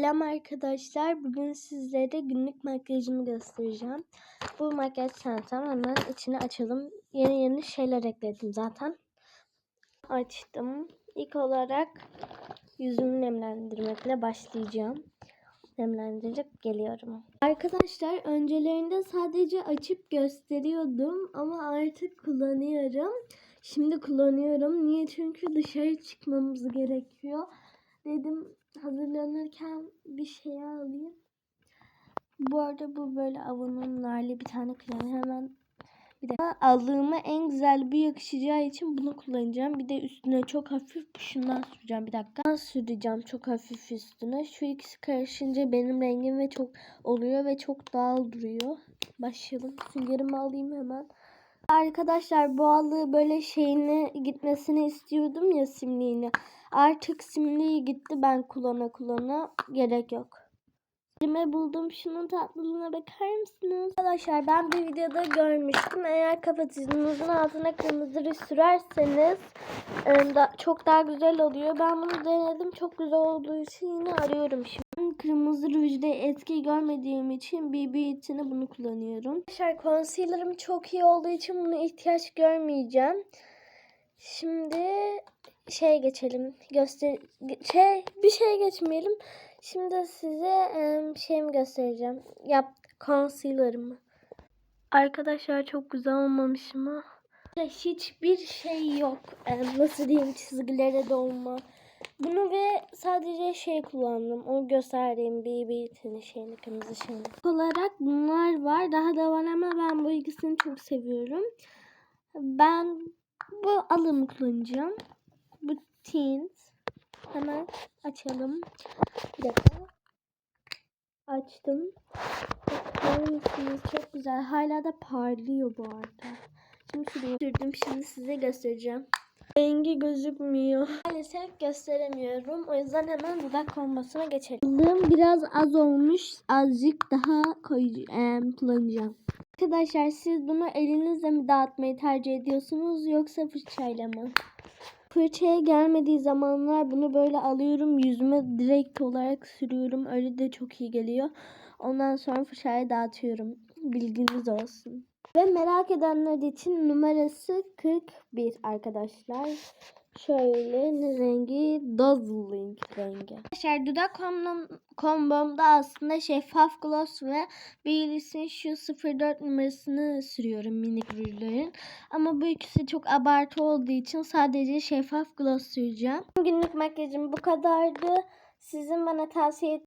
Selam arkadaşlar. Bugün sizlere günlük makyajımı göstereceğim. Bu makyaj çantam hemen içine açalım. Yeni yeni şeyler ekledim zaten. Açtım. İlk olarak yüzümü nemlendirmekle başlayacağım. Nemlendirecek geliyorum. Arkadaşlar öncelerinde sadece açıp gösteriyordum ama artık kullanıyorum. Şimdi kullanıyorum. Niye? Çünkü dışarı çıkmamız gerekiyor. Dedim hazırlanırken bir şey alayım. Bu arada bu böyle Avon'un narlı bir tane kremi hemen bir de aldığıma en güzel bir yakışacağı için bunu kullanacağım. Bir de üstüne çok hafif şundan süreceğim bir dakika. Süreceğim çok hafif üstüne. Şu ikisi karışınca benim rengim ve çok oluyor ve çok doğal duruyor. Başlayalım. Süngerimi alayım hemen. Arkadaşlar allığı böyle şeyine gitmesini istiyordum ya simliğine. Artık simliği gitti ben kullana kullana gerek yok. Elime buldum şunun tatlılığına bakar mısınız? Arkadaşlar ben bir videoda görmüştüm. Eğer kapatıcınızın altına kırmızı ruj sürerseniz e, çok daha güzel oluyor. Ben bunu denedim. Çok güzel olduğu için yine arıyorum şimdi. Kırmızı rujda etki görmediğim için BB içine bunu kullanıyorum. Arkadaşlar concealer'ım çok iyi olduğu için buna ihtiyaç görmeyeceğim. Şimdi şey geçelim. Göster şey bir şey geçmeyelim. Şimdi size e, şeyimi göstereceğim. Yap concealer'ımı. Arkadaşlar çok güzel olmamış mı? Hiçbir şey yok. E, nasıl diyeyim çizgilere dolma. Bunu ve sadece şey kullandım. O gösterdiğim BB tini şeyini, kırmızı şeyini. olarak bunlar var. Daha da var ama ben bu ikisini çok seviyorum. Ben bu alımı kullanacağım. Bu tint. Hemen açalım. Bir dakika. Açtım. Çok güzel. Hala da parlıyor bu arada. Şimdi şuraya sürdüm. Şimdi size göstereceğim. Rengi gözükmüyor. Maalesef gösteremiyorum. O yüzden hemen dudak kombasına geçelim. Aldığım biraz az olmuş. Azıcık daha koyacağım, kullanacağım. Arkadaşlar siz bunu elinizle mi dağıtmayı tercih ediyorsunuz yoksa fırçayla mı? Fırçaya gelmediği zamanlar bunu böyle alıyorum yüzüme direkt olarak sürüyorum. Öyle de çok iyi geliyor. Ondan sonra fırçaya dağıtıyorum. Bilginiz olsun. Ve merak edenler için numarası 41 arkadaşlar. Şöyle rengi Dazzling rengi. Arkadaşlar dudak kombom, kombomda aslında şeffaf gloss ve Baileys'in şu 04 numarasını sürüyorum minik rujların. Ama bu ikisi çok abartı olduğu için sadece şeffaf gloss süreceğim. Günlük makyajım bu kadardı. Sizin bana tavsiye